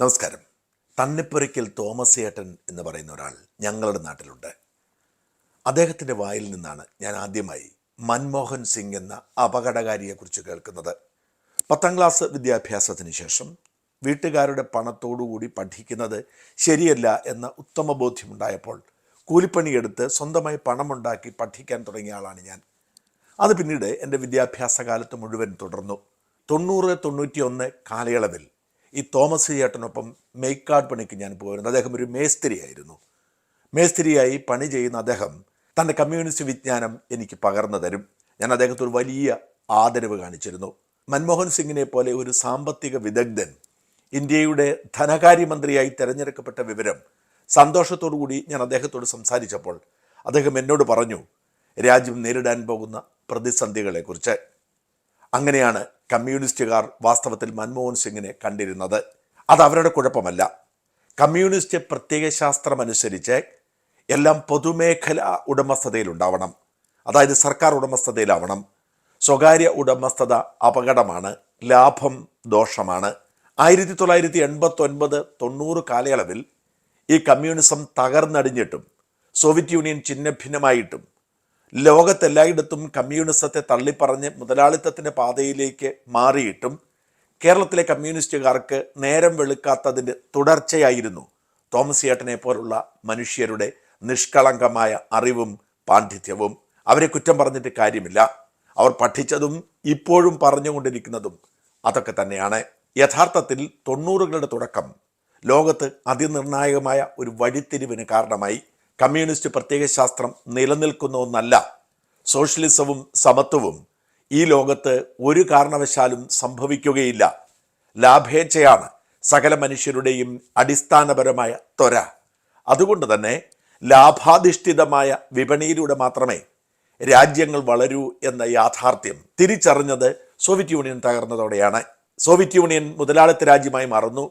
നമസ്കാരം. തണ്ണിപ്പുരയ്ക്കൽ തോമസ് ഏട്ടൻ എന്ന് പറയുന്ന ഒരാൾ ഞങ്ങളുടെ നാട്ടിലുണ്ട്. അദ്ദേഹത്തിന്റെ വായിൽ നിന്നാണ് ഞാൻ ആദ്യമായി മൻമോഹൻ സിംഗ് എന്ന അപകടകാരിയെക്കുറിച്ച് കേൾക്കുന്നത്. പത്താം ക്ലാസ് വിദ്യാഭ്യാസത്തിന് ശേഷം വീട്ടുകാരുടെ പണത്തോടുകൂടി പഠിക്കുന്നത് ശരിയല്ല എന്ന ഉത്തമ ബോധ്യമുണ്ടായപ്പോൾ കൂലിപ്പണിയെടുത്ത് സ്വന്തമായി പണമുണ്ടാക്കി പഠിക്കാൻ തുടങ്ങിയ ആളാണ് ഞാൻ. അത് പിന്നീട് എന്റെ വിദ്യാഭ്യാസ കാലത്ത് മുഴുവൻ തുടർന്നു. തൊണ്ണൂറ് തൊണ്ണൂറ്റിയൊന്ന് കാലയളവിൽ ഈ തോമസ് ചേട്ടനൊപ്പം മേക്കാട് പണിക്ക് ഞാൻ പോയിരുന്നു. അദ്ദേഹം ഒരു മേസ്തിരിയായിരുന്നു. മേസ്തിരിയായി പണി ചെയ്യുന്ന അദ്ദേഹം തന്റെ കമ്മ്യൂണിസ്റ്റ് വിജ്ഞാനം എനിക്ക് പകർന്നു തരും. ഞാൻ അദ്ദേഹത്തോട് വലിയ ആദരവ് കാണിച്ചിരുന്നു. മൻമോഹൻ സിംഗിനെ പോലെ ഒരു സാമ്പത്തിക വിദഗ്ധൻ ഇന്ത്യയുടെ ധനകാര്യമന്ത്രിയായി തിരഞ്ഞെടുക്കപ്പെട്ട വിവരം സന്തോഷത്തോടു കൂടി ഞാൻ അദ്ദേഹത്തോട് സംസാരിച്ചപ്പോൾ അദ്ദേഹം എന്നോട് പറഞ്ഞു രാജ്യം നേരിടാൻ പോകുന്ന പ്രതിസന്ധികളെക്കുറിച്ച് അങ്ങനെയാണ് കമ്മ്യൂണിസ്റ്റുകാർ വാസ്തവത്തിൽ മൻമോഹൻ സിംഗിനെ കണ്ടിരുന്നത്. അത് അവരുടെ കുഴപ്പമല്ല. കമ്മ്യൂണിസ്റ്റ് പ്രത്യേക അനുസരിച്ച് എല്ലാം പൊതുമേഖല ഉടമസ്ഥതയിലുണ്ടാവണം. അതായത് സർക്കാർ ഉടമസ്ഥതയിലാവണം. സ്വകാര്യ ഉടമസ്ഥത അപകടമാണ് ലാഭം ദോഷമാണ്. ആയിരത്തി തൊള്ളായിരത്തി എൺപത്തി ഒൻപത് തൊണ്ണൂറ് കാലയളവിൽ ഈ കമ്മ്യൂണിസം തകർന്നടിഞ്ഞിട്ടും സോവിയറ്റ് യൂണിയൻ ഛിന്നഭിന്നമായിട്ടും ലോകത്തെല്ലായിടത്തും കമ്മ്യൂണിസത്തെ തള്ളിപ്പറഞ്ഞ് മുതലാളിത്തത്തിന്റെ പാതയിലേക്ക് മാറിയിട്ടും കേരളത്തിലെ കമ്മ്യൂണിസ്റ്റുകാർക്ക് നേരം വെളുക്കാത്തതിന്റെ തുടർച്ചയായിരുന്നു തോമസ് ഏട്ടനെ പോലുള്ള മനുഷ്യരുടെ നിഷ്കളങ്കമായ അറിവും പാണ്ഡിത്യവും. അവരെ കുറ്റം പറഞ്ഞിട്ട് കാര്യമില്ല. അവർ പഠിച്ചതും ഇപ്പോഴും പറഞ്ഞുകൊണ്ടിരിക്കുന്നതും അതൊക്കെ തന്നെയാണ്. യഥാർത്ഥത്തിൽ തൊണ്ണൂറുകളുടെ തുടക്കം ലോകത്ത് അതിനിർണായകമായ ഒരു വഴിത്തിരിവിന് കാരണമായി. കമ്മ്യൂണിസ്റ്റ് പ്രത്യേക ശാസ്ത്രം നിലനിൽക്കുന്ന ഒന്നല്ല. സോഷ്യലിസവും സമത്വവും ഈ ലോകത്ത് ഒരു കാരണവശാലും സംഭവിക്കുകയില്ല. ലാഭേച്ഛയാണ് സകല മനുഷ്യരുടെയും അടിസ്ഥാനപരമായ ത്വര. അതുകൊണ്ട് തന്നെ ലാഭാധിഷ്ഠിതമായ വിപണിയിലൂടെ മാത്രമേ രാജ്യങ്ങൾ വളരൂ എന്ന യാഥാർത്ഥ്യം തിരിച്ചറിഞ്ഞത് സോവിയറ്റ് യൂണിയൻ തകർന്നതോടെയാണ്. സോവിയറ്റ് യൂണിയൻ മുതലാളിത്ത രാജ്യമായി മാറുന്നു.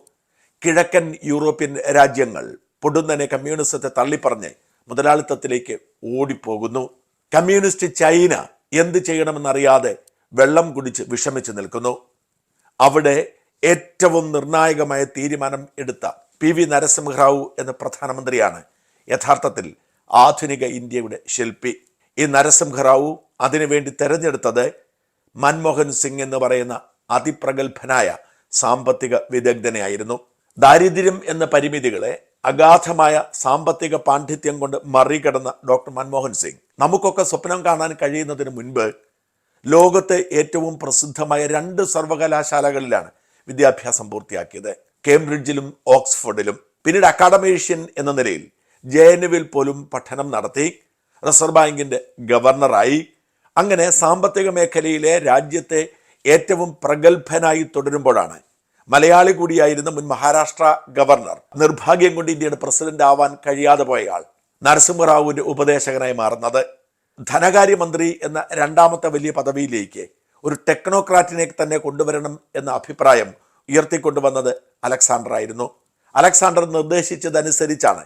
കിഴക്കൻ യൂറോപ്യൻ രാജ്യങ്ങൾ പൊടുന്നനെ കമ്മ്യൂണിസത്തെ തള്ളിപ്പറഞ്ഞ് മുതലാളിത്തത്തിലേക്ക് ഓടിപ്പോകുന്നു. കമ്മ്യൂണിസ്റ്റ് ചൈന എന്ത് ചെയ്യണമെന്നറിയാതെ വെള്ളം കുടിച്ച് വിഷമിച്ച് നിൽക്കുന്നു. അവിടെ ഏറ്റവും നിർണായകമായ തീരുമാനം എടുത്ത പി വി നരസിംഹറാവു എന്ന പ്രധാനമന്ത്രിയാണ് യഥാർത്ഥത്തിൽ ആധുനിക ഇന്ത്യയുടെ ശില്പി. ഈ നരസിംഹറാവു അതിനുവേണ്ടി തെരഞ്ഞെടുത്തത് മൻമോഹൻ സിംഗ് എന്ന് പറയുന്ന അതിപ്രഗത്ഭനായ സാമ്പത്തിക വിദഗ്ധനെയായിരുന്നു. ദാരിദ്ര്യം എന്ന പരിമിതികളെ അഗാധമായ സാമ്പത്തിക പാണ്ഡിത്യം കൊണ്ട് മറികടന്ന ഡോക്ടർ മൻമോഹൻ സിംഗ്. നമുക്കൊക്കെ സ്വപ്നം കാണാൻ കഴിയുന്നതിന് മുൻപ് ലോകത്തെ ഏറ്റവും പ്രസിദ്ധമായ രണ്ട് സർവകലാശാലകളിലാണ് വിദ്യാഭ്യാസം പൂർത്തിയാക്കിയത്. കേംബ്രിഡ്ജിലും ഓക്സ്ഫോർഡിലും. പിന്നീട് അക്കാഡമീഷ്യൻ എന്ന നിലയിൽ ജെ എൻ പോലും പഠനം നടത്തി. റിസർവ് ബാങ്കിന്റെ ഗവർണറായി. അങ്ങനെ സാമ്പത്തിക മേഖലയിലെ രാജ്യത്തെ ഏറ്റവും പ്രഗത്ഭനായി തുടരുമ്പോഴാണ് മലയാളി കൂടിയായിരുന്ന മുൻ മഹാരാഷ്ട്ര ഗവർണർ. നിർഭാഗ്യം കൊണ്ട് ഇന്ത്യയുടെ പ്രസിഡന്റ് ആവാൻ കഴിയാതെ പോയയാൾ. നരസിംഹറാവുവിന്റെ ഉപദേശകനായി മാറുന്നത്. ധനകാര്യമന്ത്രി എന്ന രണ്ടാമത്തെ വലിയ പദവിയിലേക്ക് ഒരു ടെക്നോക്രാറ്റിനെ തന്നെ കൊണ്ടുവരണം എന്ന അഭിപ്രായം ഉയർത്തിക്കൊണ്ടുവന്നത് അലക്സാണ്ടർ ആയിരുന്നു അലക്സാണ്ടർ നിർദ്ദേശിച്ചതനുസരിച്ചാണ്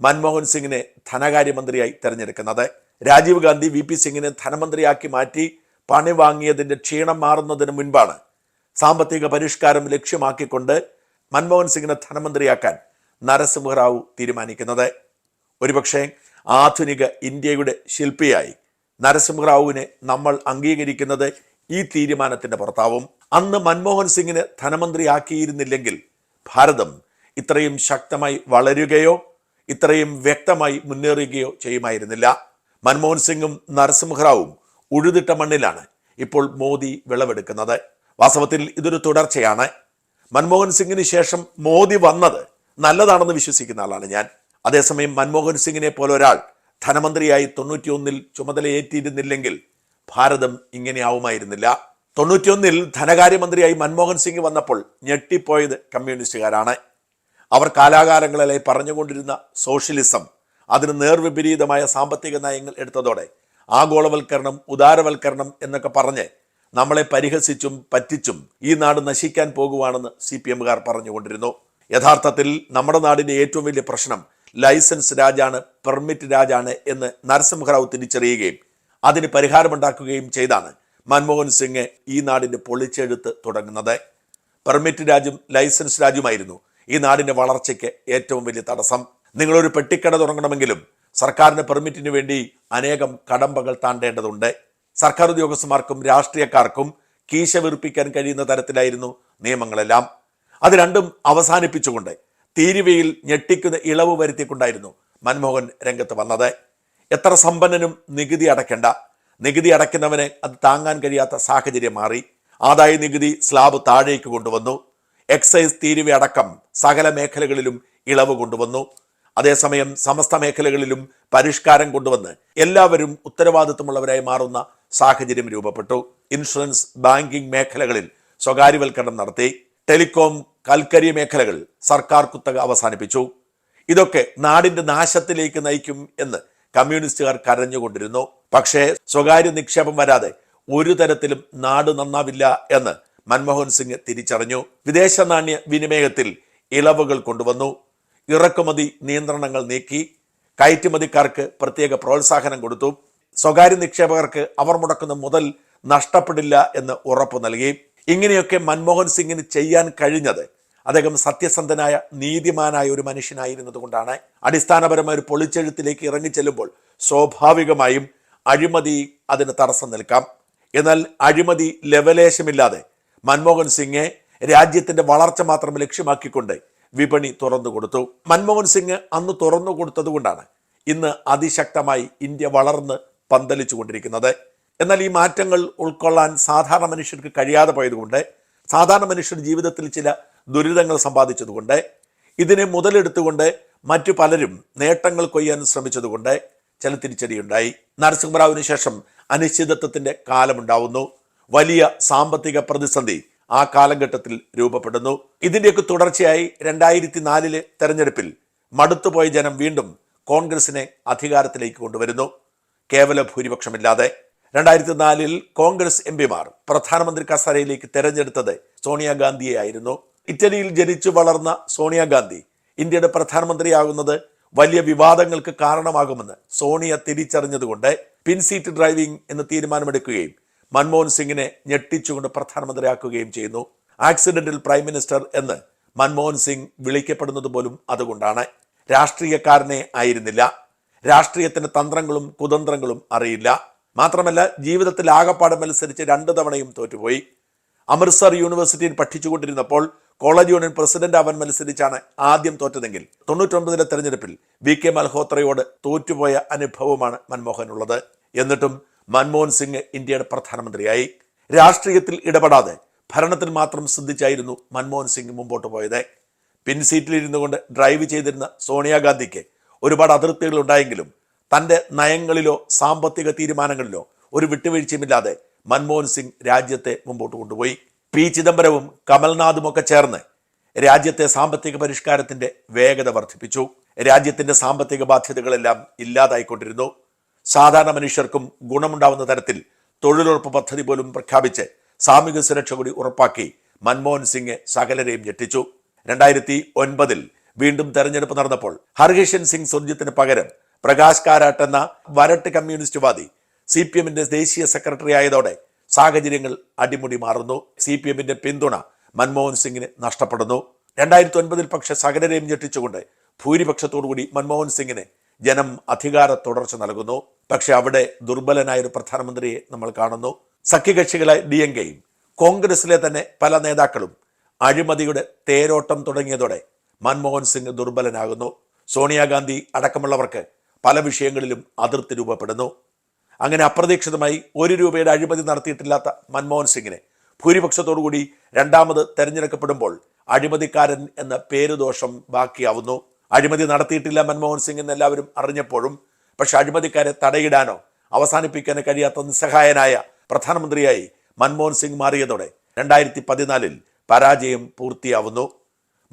മൻമോഹൻ സിംഗിനെ ധനകാര്യമന്ത്രിയായി തെരഞ്ഞെടുക്കുന്നത്. രാജീവ് ഗാന്ധി വി പി സിംഗിനെ ധനമന്ത്രിയാക്കി മാറ്റി പണി വാങ്ങിയതിന്റെ ക്ഷീണം മാറുന്നതിന് മുൻപാണ് സാമ്പത്തിക പരിഷ്കാരം ലക്ഷ്യമാക്കിക്കൊണ്ട് മൻമോഹൻ സിംഗിനെ ധനമന്ത്രിയാക്കാൻ നരസിംഹറാവു തീരുമാനിക്കുന്നത്. ഒരുപക്ഷെ ആധുനിക ഇന്ത്യയുടെ ശില്പിയായി നരസിംഹറാവുവിനെ നമ്മൾ അംഗീകരിക്കുന്നത് ഈ തീരുമാനത്തിന്റെ പുറത്താവും. അന്ന് മൻമോഹൻ സിംഗിന് ധനമന്ത്രിയാക്കിയിരുന്നില്ലെങ്കിൽ ഭാരതം ഇത്രയും ശക്തമായി വളരുകയോ ഇത്രയും വ്യക്തമായി മുന്നേറുകയോ ചെയ്യുമായിരുന്നില്ല. മൻമോഹൻ സിംഗും നരസിംഹറാവും ഉഴുതിട്ട മണ്ണിലാണ് ഇപ്പോൾ മോദി വിളവെടുക്കുന്നത്. വാസ്തവത്തിൽ ഇതൊരു തുടർച്ചയാണ്. മൻമോഹൻ സിംഗിന് ശേഷം മോദി വന്നത് നല്ലതാണെന്ന് വിശ്വസിക്കുന്ന ആളാണ് ഞാൻ. അതേസമയം മൻമോഹൻ സിംഗിനെ പോലെ ഒരാൾ ധനമന്ത്രിയായി തൊണ്ണൂറ്റിയൊന്നിൽ ചുമതലയേറ്റിയിരുന്നില്ലെങ്കിൽ ഭാരതം ഇങ്ങനെയാവുമായിരുന്നില്ല. തൊണ്ണൂറ്റിയൊന്നിൽ ധനകാര്യമന്ത്രിയായി മൻമോഹൻ സിംഗ് വന്നപ്പോൾ ഞെട്ടിപ്പോയത് കമ്മ്യൂണിസ്റ്റുകാരാണ്. അവർ കാലാകാലങ്ങളിലായി പറഞ്ഞുകൊണ്ടിരുന്ന സോഷ്യലിസം അതിന് നേർവിപരീതമായ സാമ്പത്തിക നയങ്ങൾ എടുത്തതോടെ ആഗോളവൽക്കരണം ഉദാരവൽക്കരണം എന്നൊക്കെ പറഞ്ഞ് നമ്മളെ പരിഹസിച്ചും പറ്റിച്ചും ഈ നാട് നശിക്കാൻ പോകുവാണെന്ന് സി പി എമ്മുകാർ പറഞ്ഞുകൊണ്ടിരുന്നു. യഥാർത്ഥത്തിൽ നമ്മുടെ നാടിന്റെ ഏറ്റവും വലിയ പ്രശ്നം ലൈസൻസ് രാജാണ് പെർമിറ്റ് രാജാണ് എന്ന് നരസിംഹറാവു തിരിച്ചറിയുകയും അതിന് പരിഹാരമുണ്ടാക്കുകയും ചെയ്താണ് മൻമോഹൻ സിംഗ് ഈ നാടിന്റെ പൊളിച്ചെഴുത്ത് തുടങ്ങുന്നത്. പെർമിറ്റ് രാജ്യം ലൈസൻസ് രാജ്യമായിരുന്നു ഈ നാടിന്റെ വളർച്ചയ്ക്ക് ഏറ്റവും വലിയ തടസ്സം. നിങ്ങളൊരു പെട്ടിക്കട തുടങ്ങണമെങ്കിലും സർക്കാരിന്റെ പെർമിറ്റിന് വേണ്ടി അനേകം കടമ്പകൾ താണ്ടേണ്ടതുണ്ട്. സർക്കാർ ഉദ്യോഗസ്ഥന്മാർക്കും രാഷ്ട്രീയക്കാർക്കും കീശ വീർപ്പിക്കാൻ കഴിയുന്ന തരത്തിലായിരുന്നു നിയമങ്ങളെല്ലാം. അത് രണ്ടും അവസാനിപ്പിച്ചുകൊണ്ട് തീരുവയിൽ ഞെട്ടിക്കുന്ന ഇളവ് വരുത്തിക്കൊണ്ടായിരുന്നു മൻമോഹൻ രംഗത്ത് വന്നത്. എത്ര സമ്പന്നനും നികുതി അടയ്ക്കേണ്ട. നികുതി അടയ്ക്കുന്നവന് അത് താങ്ങാൻ കഴിയാത്ത സാഹചര്യം മാറി. ആദായ നികുതി സ്ലാബ് താഴേക്ക് കൊണ്ടുവന്നു. എക്സൈസ് തീരുവ അടക്കം സകല മേഖലകളിലും ഇളവ് കൊണ്ടുവന്നു. അതേസമയം സമസ്ത മേഖലകളിലും പരിഷ്കാരം കൊണ്ടുവന്ന് എല്ലാവരും ഉത്തരവാദിത്വമുള്ളവരായി മാറുന്ന സാഹചര്യം രൂപപ്പെട്ടു. ഇൻഷുറൻസ് ബാങ്കിംഗ് മേഖലകളിൽ സ്വകാര്യവൽക്കരണം നടത്തി. ടെലികോം കൽക്കരി മേഖലകൾ സർക്കാർ കുത്തക അവസാനിപ്പിച്ചു. ഇതൊക്കെ നാടിന്റെ നാശത്തിലേക്ക് നയിക്കും എന്ന് കമ്മ്യൂണിസ്റ്റുകാർ കരഞ്ഞുകൊണ്ടിരുന്നു. പക്ഷേ സ്വകാര്യ നിക്ഷേപം വരാതെ ഒരു തരത്തിലും നാട് നന്നാവില്ല എന്ന് മൻമോഹൻ സിംഗ് തിരിച്ചറിഞ്ഞു. വിദേശ നാണ്യ വിനിമയത്തിൽ ഇളവുകൾ കൊണ്ടുവന്നു. ഇറക്കുമതി നിയന്ത്രണങ്ങൾ നീക്കി. കയറ്റുമതിക്കാർക്ക് പ്രത്യേക പ്രോത്സാഹനം കൊടുത്തു. സ്വകാര്യ നിക്ഷേപകർക്ക് അവർ മുടക്കുന്ന മുതൽ നഷ്ടപ്പെടില്ല എന്ന് ഉറപ്പു നൽകി. ഇങ്ങനെയൊക്കെ മൻമോഹൻ സിംഗിന് ചെയ്യാൻ കഴിഞ്ഞത് അദ്ദേഹം സത്യസന്ധനായ നീതിമാനായ ഒരു മനുഷ്യനായിരുന്നതുകൊണ്ടാണ്. അടിസ്ഥാനപരമായ ഒരു പൊളിച്ചെഴുത്തിലേക്ക് ഇറങ്ങിച്ചെല്ലുമ്പോൾ സ്വാഭാവികമായും അഴിമതി അതിന് തടസ്സം നിൽക്കാം. എന്നാൽ അഴിമതി ലവലേശമില്ലാതെ മൻമോഹൻ സിംഗ് രാജ്യത്തിന്റെ വളർച്ച മാത്രം ലക്ഷ്യമാക്കിക്കൊണ്ട് വിപണി തുറന്നു കൊടുത്തു. മൻമോഹൻ സിംഗ് അന്ന് തുറന്നു കൊടുത്തതുകൊണ്ടാണ് ഇന്ന് അതിശക്തമായി ഇന്ത്യ വളർന്ന് പന്തലിച്ചു കൊണ്ടിരിക്കുന്നത് എന്നാൽ ഈ മാറ്റങ്ങൾ ഉൾക്കൊള്ളാൻ സാധാരണ മനുഷ്യർക്ക് കഴിയാതെ പോയതുകൊണ്ട് സാധാരണ മനുഷ്യർ ജീവിതത്തിൽ ചില ദുരിതങ്ങൾ സമ്പാദിച്ചതുകൊണ്ട് ഇതിനെ മുതലെടുത്തുകൊണ്ട് മറ്റു പലരും നേട്ടങ്ങൾ കൊയ്യാൻ ശ്രമിച്ചതുകൊണ്ട് ചില തിരിച്ചടിയുണ്ടായി. നരസിംഹറാവിന് ശേഷം അനിശ്ചിതത്വത്തിന്റെ കാലമുണ്ടാവുന്നു. വലിയ സാമ്പത്തിക പ്രതിസന്ധി ആ കാലഘട്ടത്തിൽ രൂപപ്പെടുന്നു. ഇതിന്റെയൊക്കെ തുടർച്ചയായി രണ്ടായിരത്തി നാലിലെ തെരഞ്ഞെടുപ്പിൽ മടുത്തുപോയ ജനം വീണ്ടും കോൺഗ്രസിനെ അധികാരത്തിലേക്ക് കൊണ്ടുവരുന്നു. കേവല ഭൂരിപക്ഷമില്ലാതെ രണ്ടായിരത്തി നാലിൽ കോൺഗ്രസ് എം പിമാർ പ്രധാനമന്ത്രി കസേരയിലേക്ക് തെരഞ്ഞെടുത്തത് സോണിയാഗാന്ധിയെ ആയിരുന്നു ഇറ്റലിയിൽ ജനിച്ചു വളർന്ന സോണിയാഗാന്ധി ഇന്ത്യയുടെ പ്രധാനമന്ത്രിയാകുന്നത് വലിയ വിവാദങ്ങൾക്ക് കാരണമാകുമെന്ന് സോണിയ തിരിച്ചറിഞ്ഞതുകൊണ്ട് പിൻസീറ്റ് ഡ്രൈവിംഗ് എന്ന് തീരുമാനമെടുക്കുകയും മൻമോഹൻ സിംഗിനെ ഞെട്ടിച്ചുകൊണ്ട് പ്രധാനമന്ത്രിയാക്കുകയും ചെയ്യുന്നു. ആക്സിഡന്റൽ പ്രൈം മിനിസ്റ്റർ എന്ന് മൻമോഹൻ സിംഗ് വിളിക്കപ്പെടുന്നത് പോലും അതുകൊണ്ടാണ്. രാഷ്ട്രീയക്കാരനെ ആയിരുന്നില്ല. രാഷ്ട്രീയത്തിന്റെ തന്ത്രങ്ങളും കുതന്ത്രങ്ങളും അറിയില്ല. മാത്രമല്ല ജീവിതത്തിൽ ആകപ്പാടം മത്സരിച്ച് രണ്ട് തവണയും തോറ്റുപോയി. അമൃത്സർ യൂണിവേഴ്സിറ്റിയിൽ പഠിച്ചുകൊണ്ടിരുന്നപ്പോൾ കോളേജ് യൂണിയൻ പ്രസിഡന്റ് അവൻ മത്സരിച്ചാണ് ആദ്യം തോറ്റതെങ്കിൽ തൊണ്ണൂറ്റൊൻപതിലെ തെരഞ്ഞെടുപ്പിൽ വി കെ മൽഹോത്രയോട് തോറ്റുപോയ അനുഭവമാണ് മൻമോഹനുള്ളത്. എന്നിട്ടും മൻമോഹൻ സിംഗ് ഇന്ത്യയുടെ പ്രധാനമന്ത്രിയായി. രാഷ്ട്രീയത്തിൽ ഇടപെടാതെ ഭരണത്തിൽ മാത്രം ശ്രദ്ധിച്ചായിരുന്നു മൻമോഹൻ സിംഗ് മുമ്പോട്ട് പോയത്. പിൻസീറ്റിലിരുന്നു കൊണ്ട് ഡ്രൈവ് ചെയ്തിരുന്ന സോണിയാഗാന്ധിക്ക് ഒരുപാട് അതിർത്തികൾ ഉണ്ടായെങ്കിലും തന്റെ നയങ്ങളിലോ സാമ്പത്തിക തീരുമാനങ്ങളിലോ ഒരു വിട്ടുവീഴ്ചയുമില്ലാതെ മൻമോഹൻ സിംഗ് രാജ്യത്തെ മുമ്പോട്ട് കൊണ്ടുപോയി. പി. ചിദംബരവും കമൽനാഥും ഒക്കെ ചേർന്ന് രാജ്യത്തെ സാമ്പത്തിക പരിഷ്കാരത്തിന്റെ വേഗത വർദ്ധിപ്പിച്ചു. രാജ്യത്തിന്റെ സാമ്പത്തിക ബാധ്യതകളെല്ലാം ഇല്ലാതായിക്കൊണ്ടിരുന്നു. സാധാരണ മനുഷ്യർക്കും ഗുണമുണ്ടാവുന്ന തരത്തിൽ തൊഴിലുറപ്പ് പദ്ധതി പോലും പ്രഖ്യാപിച്ച് സാമൂഹിക സുരക്ഷ കൂടി ഉറപ്പാക്കി മൻമോഹൻ സിംഗ് സകലരെയും ഞെട്ടിച്ചു. രണ്ടായിരത്തി ഒൻപതിൽ വീണ്ടും തെരഞ്ഞെടുപ്പ് നടന്നപ്പോൾ ഹർകിഷൻ സിംഗ് സുർജിത്തിന് പകരം പ്രകാശ് കാരാട്ട് എന്ന വരട്ട് കമ്മ്യൂണിസ്റ്റുവാദി സി പി എമ്മിന്റെ ദേശീയ സെക്രട്ടറി ആയതോടെ സാഹചര്യങ്ങൾ അടിമുടി മാറുന്നു. സി പി എമ്മിന്റെ പിന്തുണ മൻമോഹൻ സിംഗിന് നഷ്ടപ്പെടുന്നു. രണ്ടായിരത്തി ഒൻപതിൽ പക്ഷെ സകലരെയും ഞെട്ടിച്ചുകൊണ്ട് ഭൂരിപക്ഷത്തോടുകൂടി മൻമോഹൻ സിംഗിന് ജനം അധികാര തുടർച്ച നൽകുന്നു. പക്ഷെ അവിടെ ദുർബലനായ ഒരു പ്രധാനമന്ത്രിയെ നമ്മൾ കാണുന്നു. സഖ്യകക്ഷികളായ ഡി എൻ കെയും കോൺഗ്രസിലെ തന്നെ പല നേതാക്കളും അഴിമതിയുടെ തേരോട്ടം തുടങ്ങിയതോടെ മൻമോഹൻ സിംഗ് ദുർബലനാകുന്നു. സോണിയാഗാന്ധി അടക്കമുള്ളവർക്ക് പല വിഷയങ്ങളിലും അതിർത്തി രൂപപ്പെടുന്നു. അങ്ങനെ അപ്രതീക്ഷിതമായി ഒരു രൂപയുടെ അഴിമതി നടത്തിയിട്ടില്ലാത്ത മൻമോഹൻ സിംഗിനെ ഭൂരിപക്ഷത്തോടുകൂടി രണ്ടാമത് തെരഞ്ഞെടുക്കപ്പെടുമ്പോൾ അഴിമതിക്കാരൻ എന്ന പേരുദോഷം ബാക്കിയാവുന്നു. അഴിമതി നടത്തിയിട്ടില്ല മൻമോഹൻ സിംഗ് എന്ന് എല്ലാവരും അറിഞ്ഞപ്പോഴും പക്ഷെ അഴിമതിക്കാരെ തടയിടാനോ അവസാനിപ്പിക്കാനോ കഴിയാത്ത നിസ്സഹായനായ പ്രധാനമന്ത്രിയായി മൻമോഹൻ സിംഗ് മാറിയതോടെ രണ്ടായിരത്തി പതിനാലിൽ പരാജയം പൂർത്തിയാവുന്നു.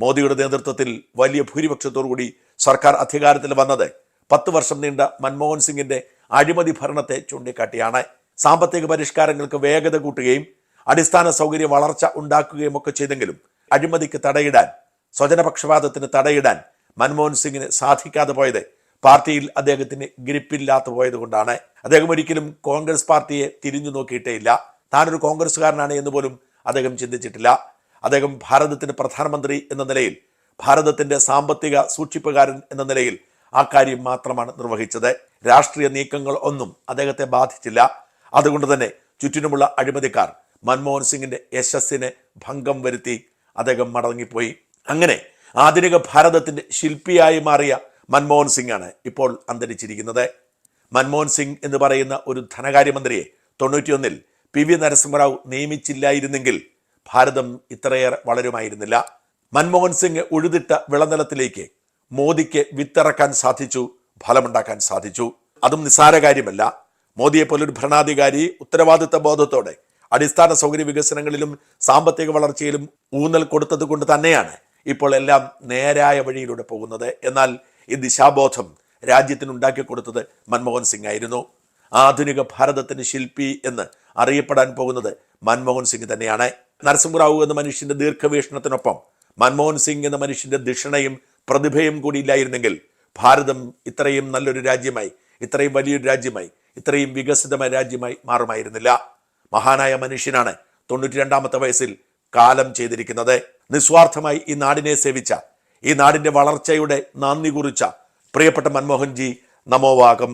മോദിയുടെ നേതൃത്വത്തിൽ വലിയ ഭൂരിപക്ഷത്തോടുകൂടി സർക്കാർ അധികാരത്തിൽ വന്നത് പത്ത് വർഷം നീണ്ട മൻമോഹൻ സിംഗിന്റെ അഴിമതി ഭരണത്തെ ചൂണ്ടിക്കാട്ടിയാണ്. സാമ്പത്തിക പരിഷ്കാരങ്ങൾക്ക് വേഗത കൂട്ടുകയും അടിസ്ഥാന സൗകര്യ വളർച്ച ഉണ്ടാക്കുകയും ഒക്കെ ചെയ്തെങ്കിലും അഴിമതിക്ക് തടയിടാൻ സ്വജനപക്ഷപാതത്തിന് തടയിടാൻ മൻമോഹൻ സിംഗിന് സാധിക്കാതെ പോയത് പാർട്ടിയിൽ അദ്ദേഹത്തിന് ഗ്രിപ്പില്ലാത്ത പോയത് കൊണ്ടാണ് അദ്ദേഹം ഒരിക്കലും കോൺഗ്രസ് പാർട്ടിയെ തിരിഞ്ഞു നോക്കിയിട്ടേ ഇല്ല താനൊരു കോൺഗ്രസ്സുകാരനാണ് എന്ന് പോലും അദ്ദേഹം ചിന്തിച്ചിട്ടില്ല. അദ്ദേഹം ഭാരതത്തിന്റെ പ്രധാനമന്ത്രി എന്ന നിലയിൽ ഭാരതത്തിന്റെ സാമ്പത്തിക സൂക്ഷിപ്പുകാരൻ എന്ന നിലയിൽ ആ കാര്യം മാത്രമാണ് നിർവഹിച്ചത്. രാഷ്ട്രീയ നീക്കങ്ങൾ ഒന്നും അദ്ദേഹത്തെ ബാധിച്ചില്ല. അതുകൊണ്ട് തന്നെ ചുറ്റിനുമുള്ള അഴിമതിക്കാർ മൻമോഹൻ സിംഗിന്റെ യശസ്സിനെ ഭംഗം വരുത്തി അദ്ദേഹം മടങ്ങിപ്പോയി. അങ്ങനെ ആധുനിക ഭാരതത്തിന്റെ ശില്പിയായി മാറിയ മൻമോഹൻ സിംഗാണ് ഇപ്പോൾ അന്തരിച്ചിരിക്കുന്നത്. മൻമോഹൻ സിംഗ് എന്ന് പറയുന്ന ഒരു ധനകാര്യമന്ത്രിയെ തൊണ്ണൂറ്റിയൊന്നിൽ പി വി നരസിംഹറാവു നിയമിച്ചില്ലായിരുന്നെങ്കിൽ ഭാരതം ഇത്രയേറെ വളരുമായിരുന്നില്ല. മൻമോഹൻ സിംഗ് ഉഴുതിട്ട വിളനിലത്തിലേക്ക് മോദിക്ക് വിത്തിറക്കാൻ സാധിച്ചു ഫലമുണ്ടാക്കാൻ സാധിച്ചു. അതും നിസ്സാര കാര്യമല്ല. മോദിയെ പോലൊരു ഭരണാധികാരി ഉത്തരവാദിത്ത ബോധത്തോടെ അടിസ്ഥാന സൗകര്യ വികസനങ്ങളിലും സാമ്പത്തിക വളർച്ചയിലും ഊന്നൽ കൊടുത്തത് കൊണ്ട് തന്നെയാണ് ഇപ്പോൾ എല്ലാം നേരായ വഴിയിലൂടെ പോകുന്നത്. എന്നാൽ ഈ ദിശാബോധം രാജ്യത്തിന് ഉണ്ടാക്കി കൊടുത്തത് മൻമോഹൻ സിംഗ് ആയിരുന്നു. ആധുനിക ഭാരതത്തിന് ശില്പി എന്ന് അറിയപ്പെടാൻ പോകുന്നത് മൻമോഹൻ സിംഗ് തന്നെയാണ്. നരസിംഹറാവു എന്ന മനുഷ്യന്റെ ദീർഘവീക്ഷണത്തിനൊപ്പം മൻമോഹൻ സിംഗ് എന്ന മനുഷ്യന്റെ ദിഷണയും പ്രതിഭയും കൂടി ഇല്ലായിരുന്നെങ്കിൽ ഭാരതം ഇത്രയും നല്ലൊരു രാജ്യമായി ഇത്രയും വലിയൊരു രാജ്യമായി ഇത്രയും വികസിതമായ രാജ്യമായി മാറുമായിരുന്നില്ല. മഹാനായ മനുഷ്യനാണ് തൊണ്ണൂറ്റി രണ്ടാമത്തെ വയസ്സിൽ കാലം ചെയ്തിരിക്കുന്നത്. നിസ്വാർത്ഥമായി ഈ നാടിനെ സേവിച്ച ഈ നാടിന്റെ വളർച്ചയുടെ നന്ദി കുറിച്ച പ്രിയപ്പെട്ട മൻമോഹൻജി നമോവാകം